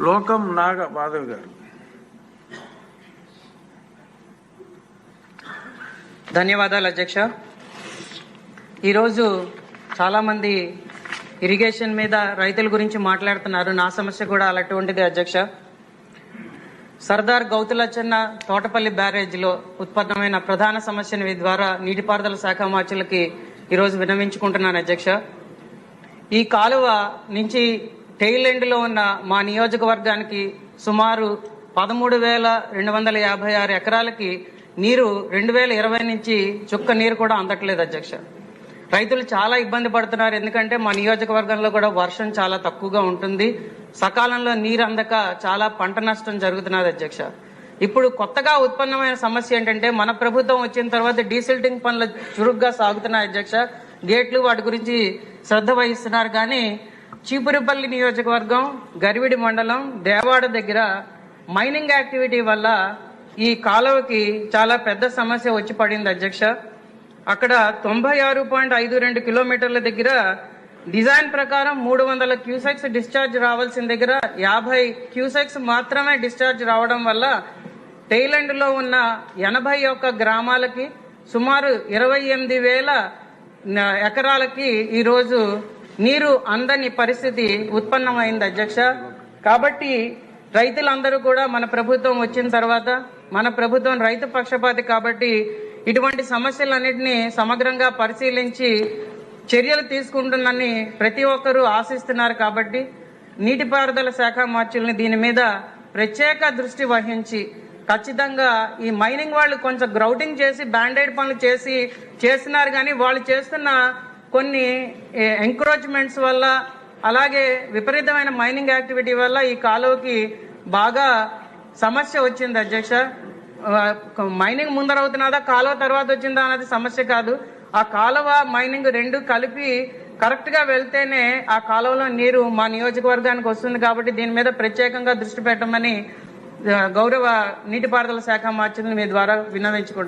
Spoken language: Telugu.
లోకం నాగ మాధవ్ గారు. ధన్యవాదాలు అధ్యక్ష. ఈరోజు చాలామంది ఇరిగేషన్ మీద రైతుల గురించి మాట్లాడుతున్నారు. నా సమస్య కూడా అలాంటివంటిది అధ్యక్ష. సర్దార్ గౌతులచ్చన్న తోటపల్లి బ్యారేజ్లో ఉత్పన్నమైన ప్రధాన సమస్యను ద్వారా నీటిపారుదల శాఖ మార్చులకి ఈరోజు విన్నవించుకుంటున్నాను అధ్యక్ష. ఈ కాలువ నుంచి టెయిల్ ఎండ్లో ఉన్న మా నియోజకవర్గానికి సుమారు పదమూడు వేల రెండు వందల యాభై ఆరు ఎకరాలకి నీరు రెండు వేల ఇరవై నుంచి చుక్క నీరు కూడా అందట్లేదు అధ్యక్ష. రైతులు చాలా ఇబ్బంది పడుతున్నారు. ఎందుకంటే మా నియోజకవర్గంలో కూడా వర్షం చాలా తక్కువగా ఉంటుంది. సకాలంలో నీరు అందక చాలా పంట నష్టం జరుగుతున్నది అధ్యక్ష. ఇప్పుడు కొత్తగా ఉత్పన్నమైన సమస్య ఏంటంటే మన ప్రభుత్వం వచ్చిన తర్వాత డీసిల్టింగ్ పనులు చురుగ్గా సాగుతున్నాయి అధ్యక్ష. గేట్లు వాటి గురించి శ్రద్ధ వహిస్తున్నారు. కానీ చీపురుపల్లి నియోజకవర్గం గరివిడి మండలం దేవాడ దగ్గర మైనింగ్ యాక్టివిటీ వల్ల ఈ కాలువకి చాలా పెద్ద సమస్య వచ్చి పడింది అధ్యక్ష. అక్కడ తొంభై ఆరు పాయింట్ ఐదు రెండు కిలోమీటర్ల దగ్గర డిజైన్ ప్రకారం మూడు వందల క్యూసెక్స్ డిశ్చార్జ్ రావాల్సిన దగ్గర యాభై క్యూసెక్స్ మాత్రమే డిశ్చార్జ్ రావడం వల్ల టైలాండ్లో ఉన్న ఎనభై ఒక్క గ్రామాలకి సుమారు ఇరవై ఎనిమిది వేల ఎకరాలకి ఈరోజు నీరు అందని పరిస్థితి ఉత్పన్నమైంది అధ్యక్ష. కాబట్టి రైతులందరూ కూడా మన ప్రభుత్వం వచ్చిన తర్వాత మన ప్రభుత్వం రైతు పక్షపాతి కాబట్టి ఇటువంటి సమస్యలన్నింటినీ సమగ్రంగా పరిశీలించి చర్యలు తీసుకుంటుందని ప్రతి ఒక్కరూ ఆశిస్తున్నారు కాబట్టి నీటిపారుదల శాఖ మార్చుల్ని దీని మీద ప్రత్యేక దృష్టి వహించి ఖచ్చితంగా ఈ మైనింగ్ వాళ్ళు కొంచెం గ్రౌటింగ్ చేసి బ్యాండైడ్ పనులు చేసి చేస్తున్నారు కానీ వాళ్ళు చేస్తున్న కొన్ని ఎంక్రోచ్మెంట్స్ వల్ల అలాగే విపరీతమైన మైనింగ్ యాక్టివిటీ వల్ల ఈ కాలువకి బాగా సమస్య వచ్చింది అధ్యక్ష. మైనింగ్ ముందర అవుతున్నదా కాలువ తర్వాత వచ్చిందా అన్నది సమస్య కాదు. ఆ కాలువ మైనింగ్ రెండు కలిపి కరెక్ట్గా వెళ్తేనే ఆ కాలువలో నీరు మా నియోజకవర్గానికి వస్తుంది కాబట్టి దీని మీద ప్రత్యేకంగా దృష్టి పెట్టమని గౌరవ నీటిపారుదల శాఖ మార్చింది మీ ద్వారా విన్నవించుకుంటాం